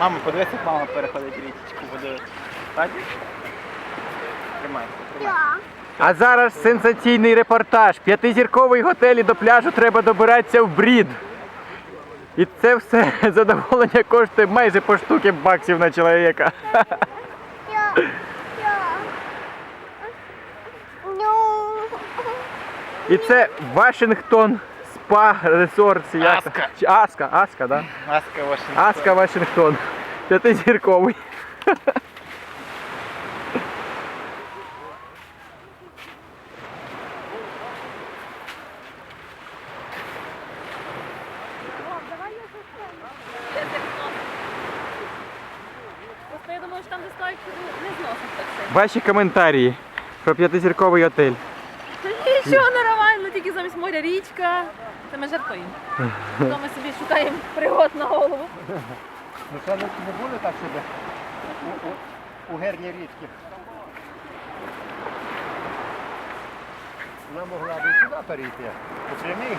Мама, подивися, як мама переходить річечку, буде. Бачиш? Тримай, тримай. А зараз сенсаційний репортаж. П'ятизірковий готель і до пляжу треба добиратися в брід. І це все задоволення коштує майже по штуки баксів на чоловіка. І це Вашингтон спа ресорт. як- Аска. Чи Аска, Аска, да? Аска Вашингтон. Аска Вашингтон. П'ятизірковий. Просто я думаю, що там де не зносить так все. Ваші коментарі про п'ятизірковий готель. Нічого нормально, тільки замість моря річка. Це ми жартуємо. То ми собі шукаємо пригод на голову. Ну це не, не буде так себе у, у, у герні річки. Вона могла б і сюди перейти. По прямій.